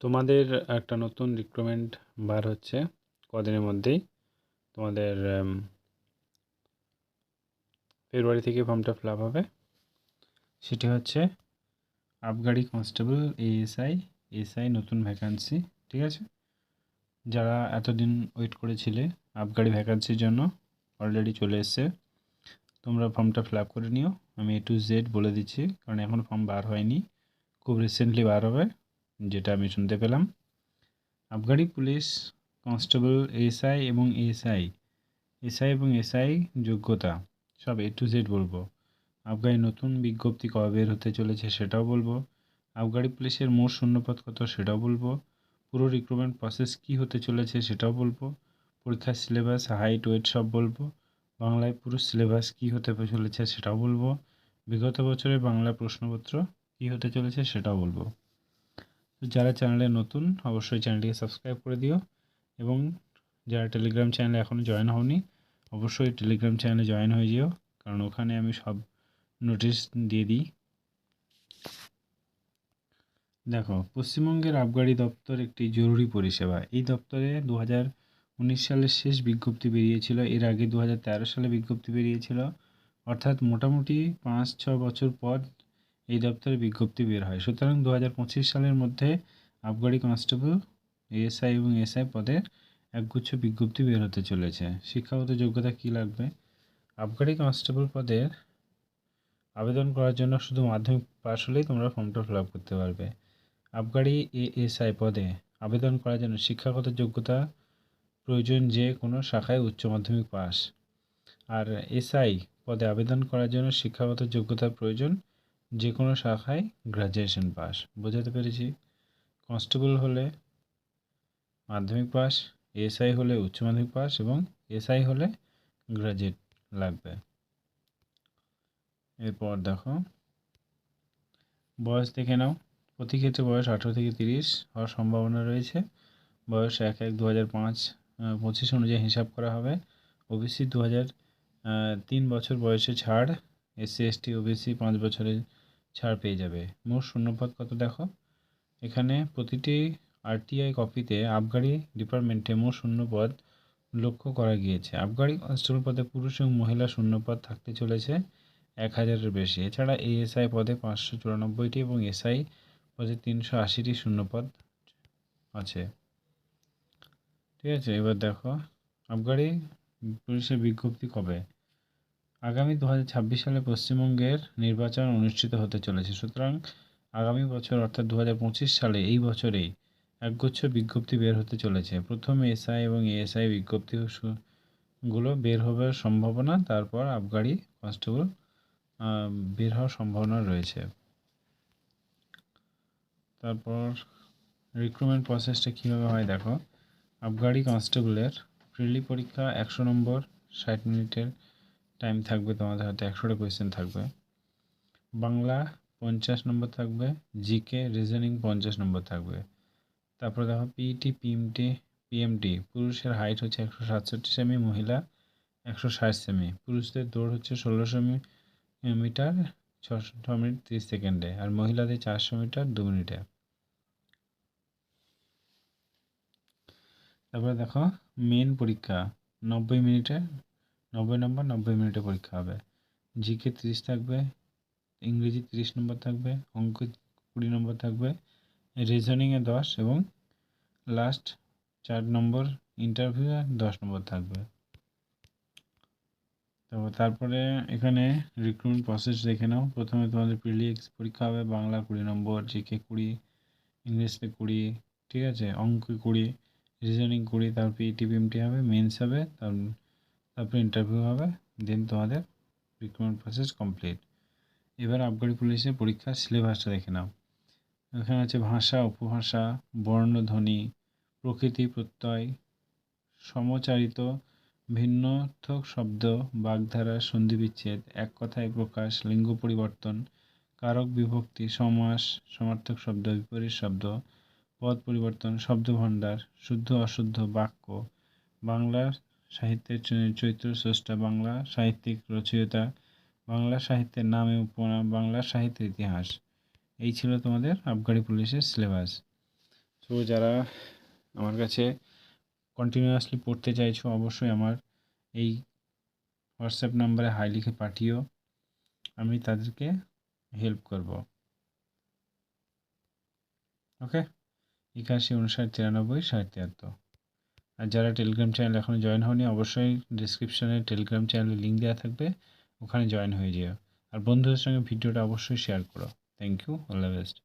তোমাদের একটা নতুন রিক্রুটমেন্ট বার হচ্ছে কদিনের মধ্যেই। তোমাদের ফেব্রুয়ারি থেকে ফর্মটা ফিল হবে। সেটি হচ্ছে আবগারি কনস্টেবল এএসআই এসআই নতুন ভ্যাকান্সি ঠিক আছে? যারা এতদিন ওয়েট করেছিলে আবগারি ভ্যাকান্সির জন্য অলরেডি চলে এসছে, তোমরা ফর্মটা ফিল করে নিও। আমি এ টু জেড বলে দিচ্ছি, কারণ এখন ফর্ম বার হয়নি। খুব রিসেন্টলি বার হবে। যেটা আমি শুনতে পেলাম। আবগারি পুলিশ, কনস্টেবল এসআই এবং এসআই। এসআই এবং এসআই যোগ্যতা, সব এ টু জেড বলব। আবগারি নতুন বিজ্ঞপ্তি কবে বের হতে চলেছে সেটাও বলব। আবগারি পুলিশের মোট শূন্যপদ কত সেটাও বলব। পুরো রিক্রুটমেন্ট প্রসেস কী হতে চলেছে সেটাও বলব। পরীক্ষার সিলেবাস হাইট ওয়েট সব বলব। বাংলায় পুরো সিলেবাস কী হতে চলেছে সেটাও বলব। বিগত বছরে বাংলা প্রশ্নপত্র কী হতে চলেছে সেটাও বলব। যারা চ্যানেলে নতুন, অবশ্যই চ্যানেলটিকে সাবস্ক্রাইব করে দিও। এবং যারা টেলিগ্রাম চ্যানেলে এখনও জয়েন হওনি, অবশ্যই টেলিগ্রাম চ্যানেলে জয়েন হয়ে যেও, কারণ ওখানে আমি সব নোটিশ দিয়ে দিই। দেখো, পশ্চিমবঙ্গের আবগারি দপ্তর একটি জরুরি পরিষেবা। এই দপ্তরে দু উনিশ সালের শেষ বিজ্ঞপ্তি বেরিয়েছিল, এর আগে দু হাজার তেরো সালে বিজ্ঞপ্তি বেরিয়েছিল। অর্থাৎ মোটামুটি পাঁচ ছ বছর পর এই দপ্তরে বিজ্ঞপ্তি বের হয়। সুতরাং দু হাজার পঁচিশ সালের মধ্যে আবগারি কনস্টেবল, এএসআই এবং এসআই পদে একগুচ্ছ বিজ্ঞপ্তি বের হতে চলেছে। শিক্ষাগত যোগ্যতা কী লাগবে? আবগারি কনস্টেবল পদের আবেদন করার জন্য শুধু মাধ্যমিক পাশ হলেই তোমরা ফর্মটা ফিল করতে পারবে। আবগারি এএসআই পদে আবেদন করার জন্য শিক্ষাগত যোগ্যতা প্রয়োজন যে কোনো শাখায় উচ্চ মাধ্যমিক পাস আর এসআই পদে আবেদন করার জন্য শিক্ষাগত যোগ্যতার প্রয়োজন যে কোনো শাখায় গ্র্যাজুয়েশন পাস বোঝাতে পেরেছি? কনস্টেবল হলে মাধ্যমিক পাস এসআই হলে উচ্চ মাধ্যমিক পাস এবং এসআই হলে গ্র্যাজুয়েট লাগবে। এরপর দেখো, বয়স দেখে নাও। প্রতি ক্ষেত্রে বয়স আঠেরো থেকে তিরিশ হওয়ার সম্ভাবনা রয়েছে। বয়স এক এক দু হাজার পাঁচ পঁচিশ অনুযায়ী হিসাব করা হবে। ওবিসি দু হাজার তিন বছর বয়সে ছাড় এসসি এসটি ওবিসি পাঁচ বছরের ছাড় পেয়ে যাবে। মোট শূন্যপদ কত দেখো? এখানে প্রতিটি আরটিআই কপিতে আবগারি ডিপার্টমেন্টে মোট শূন্যপদ লক্ষ্য করা গিয়েছে। আবগারি কনস্টেবল পদে পুরুষ এবং মহিলা শূন্যপদ থাকতে চলেছে এক হাজারের বেশি। এছাড়া এএসআই পদে পাঁচশো চুরানব্বইটি এবং এসআই পদে তিনশো আশিটি শূন্যপদ আছে। ঠিক আছে, এবার দেখো, আবগারি পুলিশের বিজ্ঞপ্তি কবে? আগামী দু হাজার ছাব্বিশ সালে পশ্চিমবঙ্গের নির্বাচন অনুষ্ঠিত হতে চলেছে। সুতরাং আগামী বছর, অর্থাৎ দু হাজার পঁচিশ সালে এই বছরেই একগুচ্ছ বিজ্ঞপ্তি বের হতে চলেছে। প্রথমে এসআই এবং এএসআই বিজ্ঞপ্তি গুলো বের হবার সম্ভাবনা, তারপর আবগারি, কনস্টেবল বের হওয়ার সম্ভাবনা রয়েছে। তারপর রিক্রুটমেন্ট প্রসেসটা কীভাবে হয় দেখো। আবগারি কনস্টেবলের প্রিলি পরীক্ষা একশো নম্বর, ষাট মিনিটের টাইম থাকবে তোমাদের হাতে একশোটা কোয়েশ্চেন থাকবে। বাংলা পঞ্চাশ নম্বর থাকবে জিকে রিজনিং পঞ্চাশ নম্বর থাকবে। তারপরে দেখো পিইটি পিএমটি পিএমটি পুরুষের হাইট হচ্ছে একশো সাতষট্টি সেমি মহিলা একশো ষাট সেমি পুরুষদের দৌড় হচ্ছে ষোলোশো মিটার ছশো মিনিট তিরিশ সেকেন্ডে আর মহিলাদের চারশো মিটার দু মিনিটে। তারপরে দেখো মেন পরীক্ষা, নব্বই মিনিটে নব্বই নম্বর, নব্বই মিনিটে পরীক্ষা হবে। জিকে তিরিশ থাকবে, ইংরেজি তিরিশ নম্বর থাকবে, অঙ্ক কুড়ি নম্বর থাকবে রিজনিংয়ে দশ এবং লাস্ট চার নম্বর ইন্টারভিউ দশ নম্বর থাকবে। তারপর, তারপরে এখানে রিক্রুটমেন্ট প্রসেস দেখে নাও। প্রথমে তোমাদের প্রিলিক্স পরীক্ষা হবে, বাংলা কুড়ি নম্বর, জিকে কুড়ি ইংলিশে কুড়ি, ঠিক আছে? অঙ্ক কুড়ি রিজনিং কুড়ি, তারপর পিটি পিএমটি হবে মেন্স হবে তার তারপর ইন্টারভিউ হবে দেন তোমাদের রিক্রুটমেন্ট প্রসেস কমপ্লিট এবার আবগারি পুলিশের পরীক্ষার সিলেবাসটা দেখে নাও। এখানে আছে ভাষা, উপভাষা বর্ণধ্বনি প্রকৃতি, প্রত্যয়, সমচারিত, ভিন্নর্থক শব্দ, বাগধারা সন্ধিবিচ্ছেদ এক কথায় প্রকাশ, লিঙ্গ পরিবর্তন, কারক বিভক্তি, সমাস, সমার্থক শব্দ, বিপরীত শব্দ, পদ পরিবর্তন শব্দভাণ্ডার শুদ্ধ, অশুদ্ধ, বাক্য, বাংলার সাহিত্যের চ- চৈত্র স্রষ্টা বাংলা সাহিত্যিক রচয়িতা। বাংলা সাহিত্যের নাম এবং উপনাম, বাংলা সাহিত্যের ইতিহাস। এই ছিল তোমাদের আবগারি পুলিশের সিলেবাস। তো তো যারা আমার কাছে কন্টিনিউয়াসলি পড়তে চাইছো, অবশ্যই আমার এই হোয়াটসঅ্যাপ নাম্বারে হাই লিখে পাঠিও। আমি তাদেরকে হেল্প করব। ওকে একাশি উনষাট তিরানব্বই, ষাট, তিয়াত্তর। আর যারা টেলিগ্রাম চ্যানেল এখনও জয়েন হয়নি অবশ্যই ডিসক্রিপশানে টেলিগ্রাম চ্যানেলের লিঙ্ক দেওয়া থাকবে, ওখানে জয়েন হয়ে যেও। আর বন্ধুদের সঙ্গে ভিডিওটা অবশ্যই শেয়ার করো। Thank you all the best